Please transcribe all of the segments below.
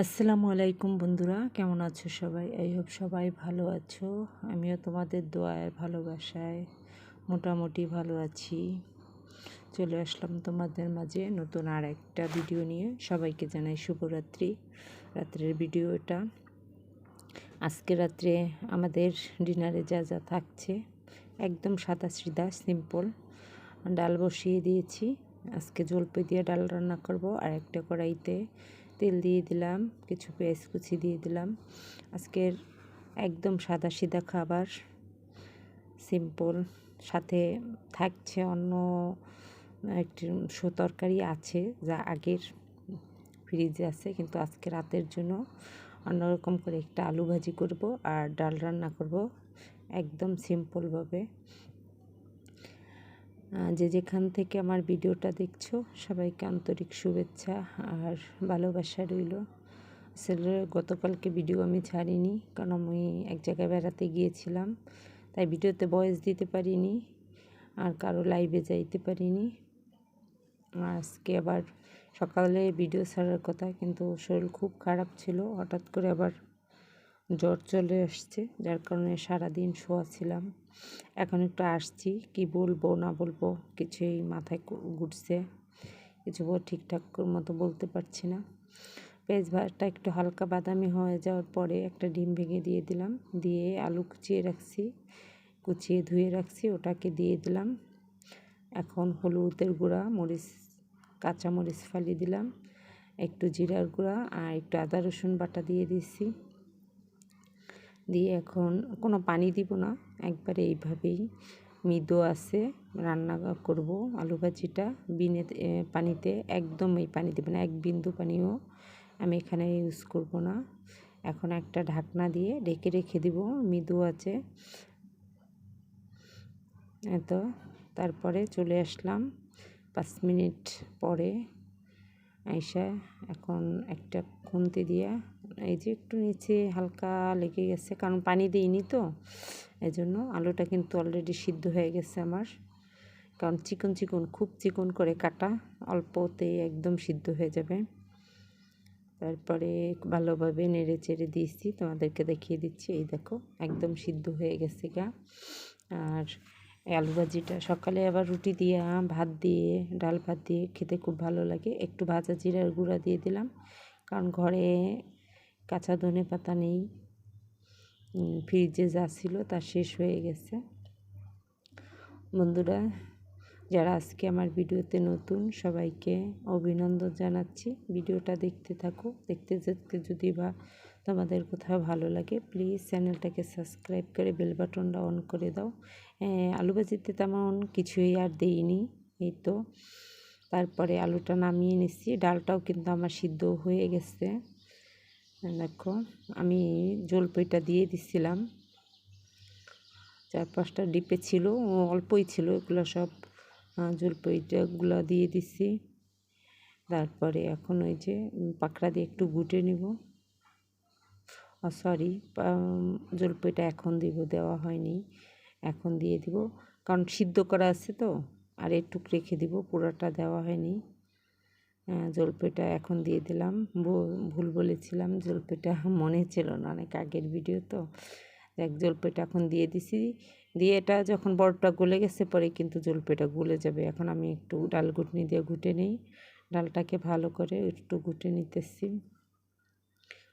আসসালামু আলাইকুম বন্ধুরা, কেমন আছো সবাই? এই হোপ সবাই ভালো আছো। আমিও তোমাদের দোয়ায়, ভালোবাসায় মোটামুটি ভালো আছি। চলে আসলাম তোমাদের মাঝে নতুন আর একটা ভিডিও নিয়ে। সবাইকে জানাই শুভরাত্রি। রাত্রের ভিডিও এটা। আজকে রাত্রে আমাদের ডিনারে যা যা থাকছে, একদম সাদা সিধা সিম্পল ডাল বসিয়ে দিয়েছি। আজকে জলপাই দিয়ে ডাল রান্না করব আর একটা কড়াইতে তেল দিয়ে দিলাম, কিছু পেঁয়াজ কুচি দিয়ে দিলাম। আজকের একদম সাদা সিধা খাবার সিম্পল সাথে থাকছে অন্য একটি তরকারি আছে, যা আগের ফ্রিজে আছে, কিন্তু আজকে রাতের জন্য অন্যরকম করে একটা আলু ভাজি করব আর ডাল রান্না করব, একদম সিম্পলভাবে যে যেখান থেকে আমার ভিডিওটা দেখছ, সবাইকে আন্তরিক শুভেচ্ছা আর ভালোবাসা রইল। আসলে গতকালকে ভিডিও আমি ছাড়িনি, কারণ আমি এক জায়গায় বেড়াতে গিয়েছিলাম, তাই ভিডিওতে ভয়েস দিতে পারিনি আর কারও লাইভে যাইতে পারিনি। আজকে আবার সকালে ভিডিও ছাড়ার কথা, কিন্তু শরীর খুব খারাপ ছিল, হঠাৎ করে আবার জ্বর চলে আসছে, যার কারণে সারাদিন শোয়া ছিলাম। এখন একটু আসছি, কি বলব, না বলব, কিছুই মাথায় ঘুরছে। কিছু ঠিকঠাক মতো বলতে পারছি না। পেঁয়াজ ভাতটা একটু হালকা বাদামি হয়ে যাওয়ার পরে একটা ডিম ভেঙে দিয়ে দিলাম। দিয়ে আলু কুচিয়ে রাখছি, কুচিয়ে ধুয়ে রাখছি, ওটাকে দিয়ে দিলাম। এখন হলুদের গুঁড়া, মরিচ কাঁচা মরিচ ফালি দিলাম। একটু জিরার গুঁড়া আর একটু আদা রসুন বাটা দিয়ে দিচ্ছি দিয়ে এখন কোনো পানি দিব না। একবারে এইভাবেই মৃদু আছে। রান্না করব আলু ভাজিটা। বিনে পানিতে একদম এই পানি দেবে না, এক বিন্দু পানিও আমি এখানে ইউজ করব না। এখন একটা ঢাকনা দিয়ে ঢেকে রেখে দিব, মৃদু আছে। এত তারপরে চলে আসলাম পাঁচ মিনিট পরে। আইসা এখন একটা খুন্তি দিয়া এই যে একটু নিচে হালকা লেগে গেছে, কারণ পানি দিইনি তো। এই জন্য আলুটা কিন্তু অলরেডি সিদ্ধ হয়ে গেছে আমার। কারণ চিকন চিকন, খুব চিকন করে কাটা, অল্পতে একদম সিদ্ধ হয়ে যাবে। তারপরে ভালোভাবে নেড়ে চেড়ে দিয়েছি, তোমাদেরকে দেখিয়ে দিচ্ছি। এই দেখো, একদম সিদ্ধ হয়ে গেছে গা। আর আলু ভাজিটা, সকালে আবার রুটি দিয়ে, ভাত দিয়ে, ডাল ভাত দিয়ে খেতে খুব ভালো লাগে। একটু ভাজা জিরার গুঁড়া দিয়ে দিলাম। কারণ ঘরে কাঁচা ধনে পাতা নেই। ফ্রিজে যা ছিল তা শেষ হয়ে গেছে। বন্ধুরা, যারা আজকে আমার ভিডিওতে নতুন, সবাইকে অভিনন্দন জানাচ্ছি। ভিডিওটা দেখতে থাকো। দেখতে যেতে যদি বা তোমাদের কোথাও ভালো লাগে প্লিজ চ্যানেলটাকে সাবস্ক্রাইব করে বেল বাটনটা অন করে দাও। আলু ভাজিতে তেমন কিছুই আর দেইনি, এই তো। তারপরে আলুটা নামিয়ে নিচ্ছি। ডালটাও কিন্তু আমার সিদ্ধ হয়ে গেছে। দেখো, আমি জলপাইটা দিয়ে দিচ্ছিলাম চার পাঁচটা ডিপে ছিল অল্পই ছিল, এগুলো সব জলপাইটাগুলো দিয়ে দিছি। তারপরে এখন ওই যে পাকড়া দিয়ে একটু গুটে নিব। সরি জলপাইটা এখন দিব, দেওয়া হয়নি। এখন দিয়ে দিব, কারণ সিদ্ধ করা আছে তো, আর একটু রেখে দিব, পুরোটা দেওয়া হয়নি। জলপাইটা এখন দিয়ে দিলাম। ভুল বলেছিলাম জলপাইটা মনে ছিল না অনেক আগের ভিডিও তো। এক জলপাইটা এখন দিয়ে দিছি। দিয়ে এটা যখন বড়টা গলে গেছে পরে কিন্তু জলপাইটা গলে যাবে। এখন আমি একটু ডাল ঘুটনি দিয়ে ঘুটে নিই। ডালটাকে ভালো করে একটু ঘুটে নিতেছি।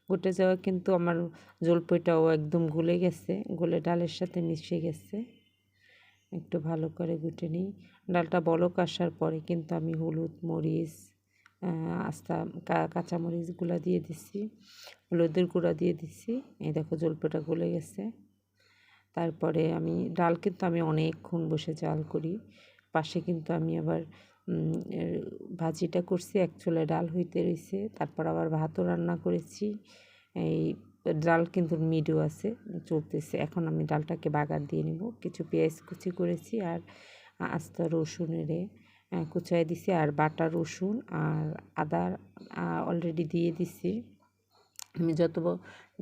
ঘুটে যাওয়া কিন্তু আমার জলপাইটাও একদম গলে গেছে। গলে ডালের সাথে মিশে গেছে। একটু ভালো করে গুটে নিই। ডালটা বলক আসার পরে কিন্তু আমি হলুদ, মরিচ আস্তা কাঁচামরিচগুলো দিয়ে দিচ্ছি হলুদের গুঁড়া দিয়ে দিচ্ছি এই দেখো জলপাইটা গলে গেছে। তারপরে আমি, ডাল কিন্তু আমি অনেকক্ষণ বসে জাল করি। পাশে কিন্তু আমি আবার ভাজিটা করছি, এক চুলে ডাল হইতে রয়েছে তারপর আবার ভাতও রান্না করেছি। এই ডাল কিন্তু মিডও আছে, চলতেছে। এখন আমি ডালটাকে বাগার দিয়ে নেব। কিছু পেঁয়াজ কুচি করেছি আর আস্তা রসুনেরে কুচাই দিছি আর বাটা, রসুন আর আদা অলরেডি দিয়ে দিছি। আমি যত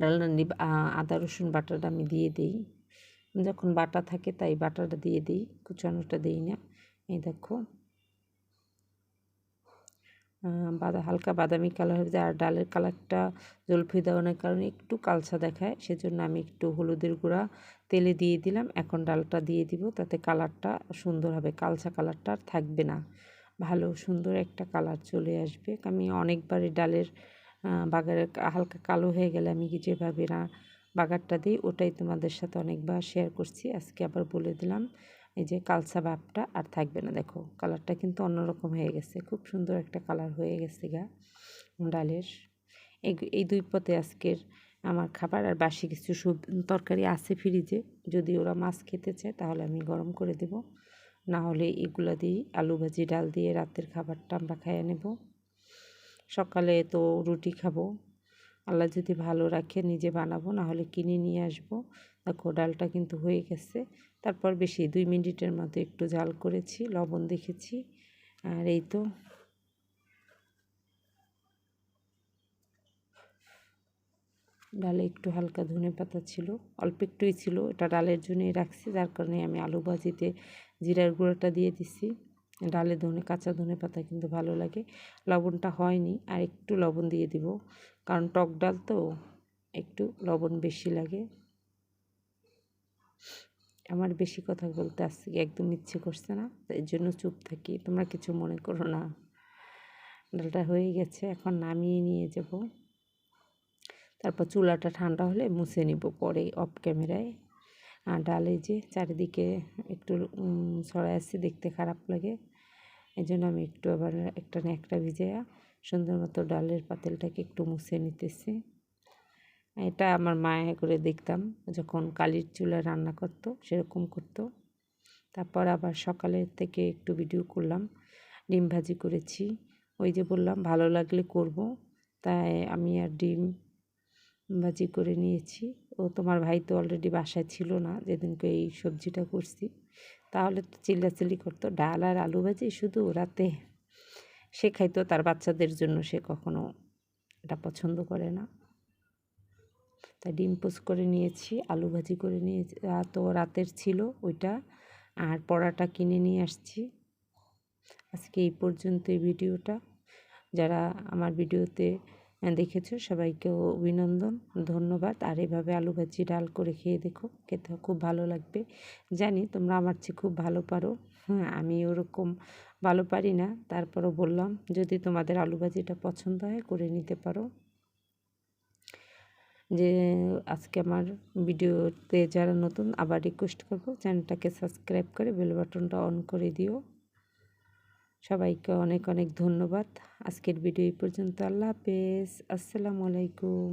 ডাল রান্নি আদা, রসুন, বাটাটা আমি দিয়ে দিই। যখন বাটা থাকে তাই বাটাটা দিয়ে দিই, কুচানোটা দিই না। এই দেখো। বাদা, হালকা বাদামি কালার হয়ে যায়। আর ডালের কালারটা জলফি দেওয়ানোর কারণে একটু কালচা দেখায়। সেজন্য আমি একটু হলুদের গুঁড়া তেলে দিয়ে দিলাম। এখন ডালটা দিয়ে দিব। তাতে কালারটা সুন্দর হবে। কালচা কালারটা আর থাকবে না। ভালো, সুন্দর একটা কালার চলে আসবে। আমি অনেকবারই ডালের বাগারের হালকা কালো হয়ে গেলে আমি যেভাবে না বাগারটা দিই, ওটাই তোমাদের সাথে অনেকবার শেয়ার করছি। আজকে আবার বলে দিলাম। এই যে কালসা ভাবটা আর থাকবে না। দেখো, কালারটা কিন্তু অন্যরকম হয়ে গেছে। খুব সুন্দর একটা কালার হয়ে গেছে গা ডালের। এই এই দুই পথে আজকের আমার খাবার আর বাসি কিছু সব তরকারি আছে ফ্রিজে। যদি ওরা মাছ খেতে চায় তাহলে আমি গরম করে দেব। না হলে এগুলো দিয়েই আলু ভাজি, ডাল দিয়ে রাতের খাবারটা আমরা খাইয়ে নেব। সকালে তো রুটি খাব। আল্লাহ যদি ভালো রাখে, নিজে বানাবো, নাহলে কিনে নিয়ে আসব। দেখো, ডালটা কিন্তু হয়ে গেছে। তারপর বেশি, দুই মিনিটের মতো একটু জাল করেছি, লবণ দেখেছি। আর এই তো। ডালে একটু হালকা ধনে পাতা ছিল, অল্প একটুই ছিল, এটা ডালের জন্যই রাখছি, যার কারণে আমি আলু ভাজিতে জিরার গুঁড়োটা দিয়ে দিছি। ডালে ধনে, কাঁচা ধনে পাতা কিন্তু ভালো লাগে। লবণটা হয়নি, আর একটু লবণ দিয়ে দিব। কারণ টক ডাল তো একটু লবণ বেশি লাগে। আমার বেশি কথা বলতে আসছে একদম ইচ্ছে করছে না এর জন্য চুপ থাকি। তোমরা কিছু মনে করো না। ডালটা হয়ে গেছে, এখন নামিয়ে নিয়ে যাব। তারপর চুলাটা ঠান্ডা হলে মুছে নিব পরে অফ ক্যামেরায় ডালে যে চারিদিকে একটু ছড়াই আসছে, দেখতে খারাপ লাগে। এই জন্য আমি একটু আবার একটা ন্যাকটা ভিজাইয়া সুন্দর মতো ডালের পাতেলটাকে একটু মুছে নিতেছি। এটা আমার মায়ে করে দেখতাম, যখন কালির চুলা রান্না করতো, সেরকম করতো। তারপর আবার সকালের থেকে একটু ভিডিও করলাম, ডিম ভাজি করেছি। ওই যে বললাম, ভালো লাগলে করব, তাই আমি আর ডিম ভাজি করে নিয়েছি। ও তোমার ভাই তো অলরেডি বাসায় ছিল না, যেদিনকে এই সবজিটা করছি। তাহলে তো চিল্লাচিল্লি করতো। ডাল আর আলু ভাজি শুধু রাতে সে খাইতো, তার বাচ্চাদের জন্য সে কখনো এটা পছন্দ করে না। তাই ডিম পোচ করে নিয়েছি, আলু ভাজি করে নিয়েছি। তো রাতের ছিল ওইটা, আর পড়াটা কিনে নিয়ে আসছি। আজকে এই পর্যন্ত ভিডিওটা। যারা আমার ভিডিওতে দেখেছ? সবাইকেও অভিনন্দন, ধন্যবাদ। আর এভাবে আলু ভাজি ডাল করে খেয়ে দেখো খেতে খুব ভালো লাগবে। জানি তোমরা আমার চেয়ে খুব ভালো পারো। হ্যাঁ আমি ওরকম ভালো পারি না। তারপরও বললাম, যদি তোমাদের আলু ভাজিটা পছন্দ হয়, করে নিতে পারো। যে আজকে আমার ভিডিওতে যারা নতুন, আবার রিকোয়েস্ট করব, চ্যানেলটাকে সাবস্ক্রাইব করে বেল বাটনটা অন করে দিও। সবাইকে অনেক অনেক ধন্যবাদ। আজকের ভিডিও এই পর্যন্ত। আল্লাহ হাফেজ। আসসালামু আলাইকুম।